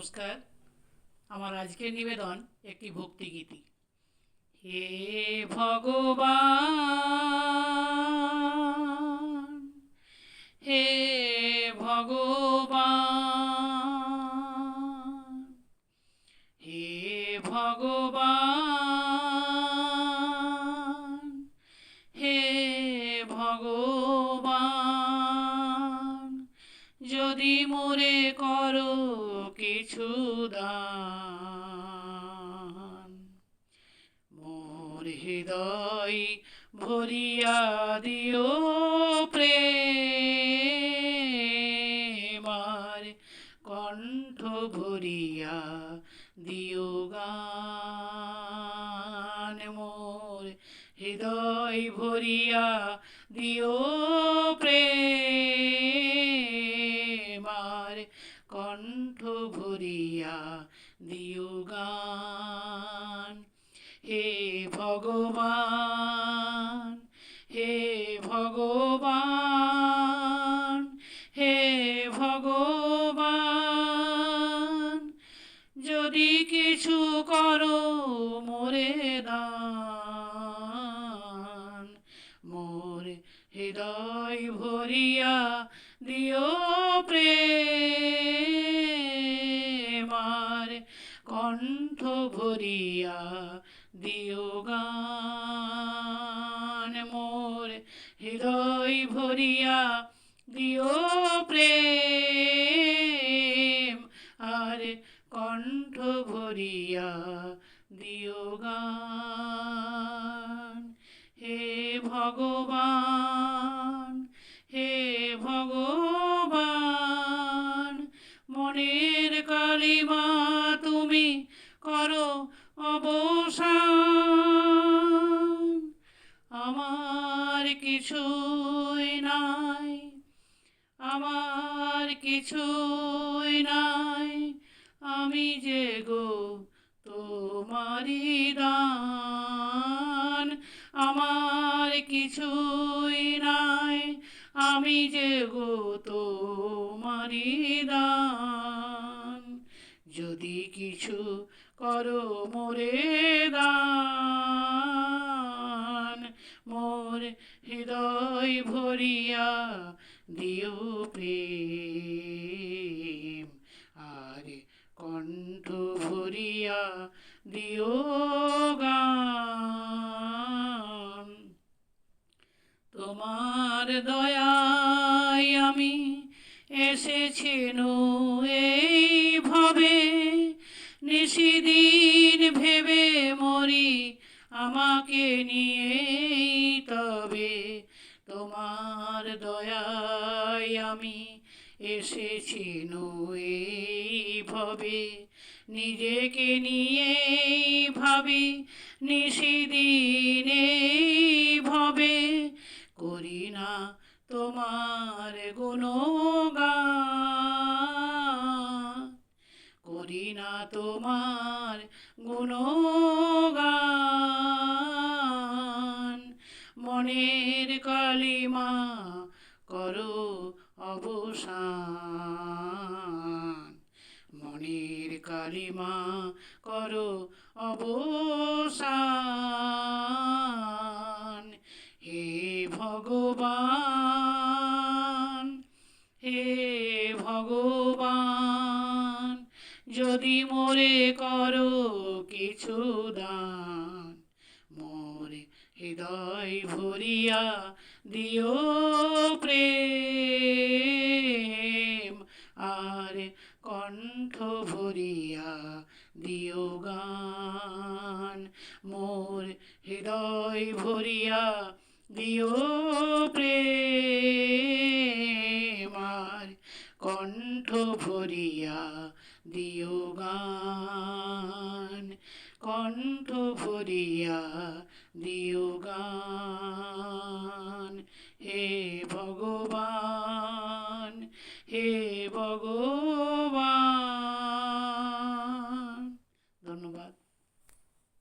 নমস্কার। আমার আজকের নিবেদন একটি ভক্তিগীতি। হে ভগবান হে ভগবান হে ভগবান হে ভগবান, যদি মোরে করো কিছু দান। মোর হৃদয় ভরিয়া দিও প্রেমার কণ্ঠ ভরিয়া দিও গান। মোর হৃদয় ভরিয়া দিও প্রেমার ভরিয়া দিও গান। হে ভগবান হে ভগবান হে ভগবান, যদি কিছু করো মোরে দান। মোর হৃদয় ভরিয়া দিও প্রেমার কণ্ঠ ভরিয়া দিও গান। মোর হৃদয় ভরিয়া দিও প্রেম। আর কণ্ঠ ভরিয়া দিও গান। হে ভগবান হে ভগবান। কিছুই নাই, আমার কিছুই নাই। আমি যে গো তোমারি দান, আমার কিছুই নাই। আমি যে গো তোমারি দান, যদি কিছু করো মোরে দিও গান তোমার দয়ায় আমি এসেছি এইভাবে নিশিদিন ভেবে মরি আমাকে নিয়ে তবে। তোমার দয়ায় আমি এসেছি এইভাবে নিজেকে নিয়ে ভাবি, নিশিদিন ভাবে। করি না তোমার গুণগান। করি না তোমার গুণগান। মনের কালিমা করো অবসান। মনের কালিমা করো অবসান। হে ভগবান হে ভগবান যদি মোরে করো কিছু দান। মোরে হৃদয় ভরিয়া দিও প্রেম, আর কণ্ঠ ভরিয়া দিও গান। মোর হৃদয় ভরিয়া দিও প্রেম, আর কণ্ঠ ভরিয়া দিও গান। কণ্ঠ ভরিয়া দিও